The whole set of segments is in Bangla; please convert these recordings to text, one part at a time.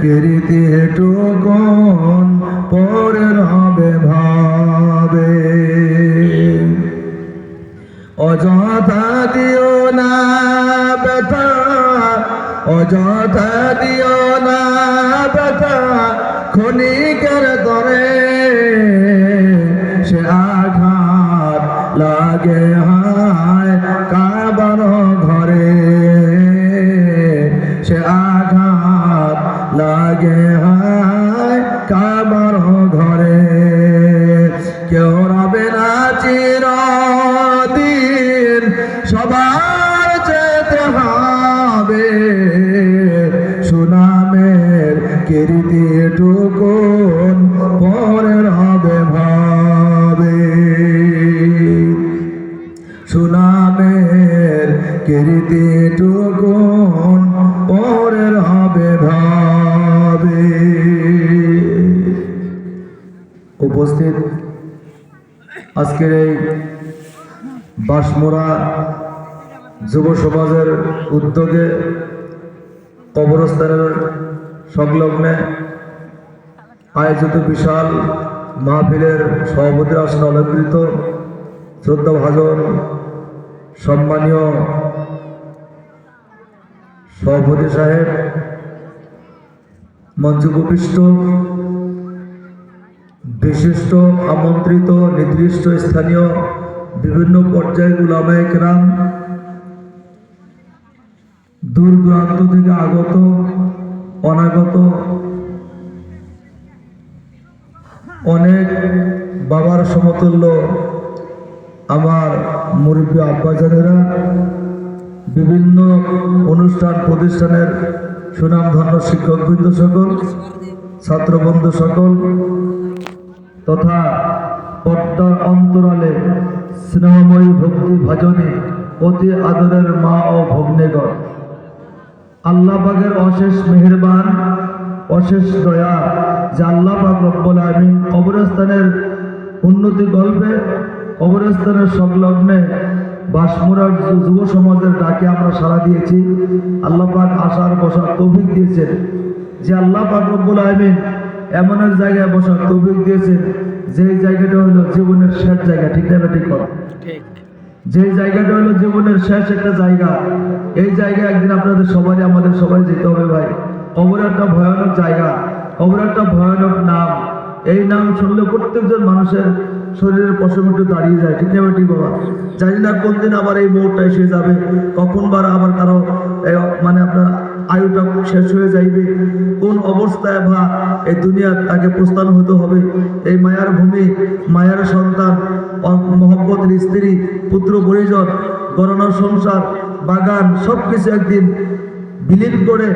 কীর্তি টুকুন পরে রবে ভাবে। অযথা দিও না ব্যথা অযথা দিও না ব্যথা ক্ষণিকের টুকুন, পরের হবে ভাবে। উপস্থিত আজকের এই বাসমোড়া যুব সমাজের উদ্যোগে কবরস্থানের সংলগ্নে আয়োজিত বিশাল মাহফিলের সভাপতির আসনে অলঙ্কৃত শ্রদ্ধা ভাজন, সম্মানীয় সভাপতি সাহেব, মঞ্চ উপবিষ্ট বিশিষ্ট আমন্ত্রিত নির্দিষ্ট স্থানীয় বিভিন্ন পর্যায়ের উলামায়ে কেরাম, দূর দূরান্ত থেকে আগত, অনাগত অনেক বাবার সমতুল্য আমার মুরব্বী আব্বাজানেরা বিভিন্ন অনুষ্ঠান, প্রতিষ্ঠানের সুনামধন্য শিক্ষকবৃন্দ সকল, ছাত্রবন্ধু সকল, তথা পর্দার অন্তরালে স্নেহময়ী ভক্তি ভাজনে অতি আদরের মা ও ভগ্নেগণ। আল্লাহ পাকের অশেষ মেহেরবান, অশেষ দয়া যে আল্লাহ পাক রব্বুল আমিন কবরস্থানের উন্নতি গল্পে, কবরস্থানের সংলগ্নে বাসমুরার যুব সমাজের ডাকে আমরা সাড়া দিয়েছি। আল্লাহ পাক আসার বসার তৌফিক দিয়েছেন। যে আল্লাহ পাক রব্বুল আমিন এমন এক জায়গায় বসার তৌফিক দিয়েছেন যেই জায়গাটা হলো জীবনের শেষ জায়গা ঠিক না ঠিক করো যে জায়গাটা হলো জীবনের শেষ একটা জায়গা এই জায়গায় একদিন আপনাদের সবারই আমাদের সবাই যেতে হবে ভাই। কবর একটা ভয়ানক জায়গা কবর একটা ভয়ানক নাম। এই নাম শুনলে প্রত্যেকজন মানুষের শরীরের পশম একটু দাঁড়িয়ে যায়, ঠিক না ঠিক বাবা? জানি না কোন দিন আবার এই মোড়টা এসে যাবে, কখন বার আবার কারও মানে আপনার আয়ুটা শেষ হয়ে যাইবে, কোন অবস্থায় বা এই দুনিয়া তাকে প্রস্থান হতে হবে? এই মায়ার ভূমি, মায়ার সন্তান মহব্বতের স্ত্রী, পুত্র, পরিজন গণনার সংসার, বাগান সব কিছু একদিন বিলীন করে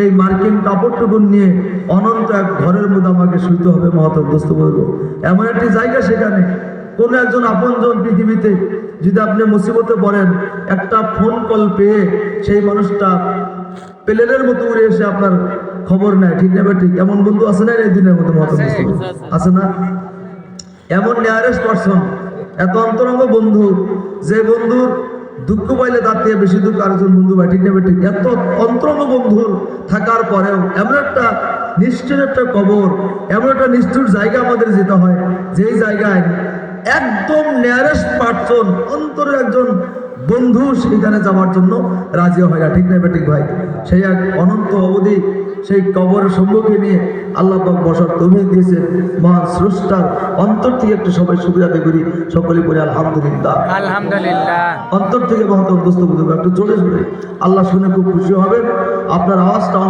এই মার্কিন কাপড়টুকুন নিয়ে অনন্ত এক ঘরের আমাকে শুইতে হবে মহতব দোস্ত বলব। এমন একটি জায়গা সেখানে কোনো একজন আপনজন পৃথিবীতে যদি আপনি মুসিবতে পড়েন একটা ফোন কল পেয়ে সেই মানুষটা প্লেনের মতো উড়ে এসে আপনার খবর নেয় ঠিক নেবে ঠিক। এমন বন্ধু আছে না এই দিনের দোস্ত বলব? আছে না? এমন নিয়ারেস্ট পারসন এত অন্তরঙ্গ বন্ধু যে বন্ধুর দুঃখ পাইলে তার থেকে বেশি দুঃখ আরেকজন বন্ধু ভাই ঠিক নেবে ঠিক। এত অন্তরঙ্গ বন্ধুর থাকার পরেও এমন একটা নিষ্ঠুর একটা কবর এমন একটা নিষ্ঠুর জায়গা আমাদের যেতে হয় যেই জায়গায় একদম নিয়ারেস্ট পার্সন অন্তরের একজন বন্ধু সেইখানে যাওয়ার জন্য রাজি হয় না। ঠিক নেবে ঠিক ভাই? সেই এক অনন্ত অবধি সেই কবরের সম্মুখে নিয়ে আল্লাহ পাক বসার তৌফিক দিয়েছেন। মহান স্রষ্টার অন্তর থেকে একটু সবাই সুবিধা করি সকলে করে আলহামদুলিল্লাহ। আলহামদুলিল্লাহ। অন্তর থেকে মহত অভ্যস্ত বুঝবে একটু জোরে জোরে। আল্লাহ শুনে খুব খুশি হবেন। আপনার আওয়াজটা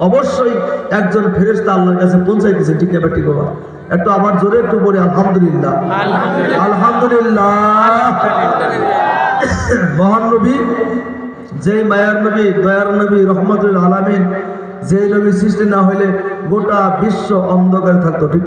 অবশ্যই একজন ফেরেস্তা আল্লাহর কাছে পৌঁছাইতেছে ঠিক না ঠিক বাবা একটু আবার জোরে একটু বলি আলহামদুলিল্লাহ। আলহামদুলিল্লাহ। মহান নবী যে মায়ার নবী দয়ার নবী রহমতুল আলামিন যে নবী সৃষ্টি না হইলে গোটা বিশ্ব অন্ধকার থাকতো ঠিক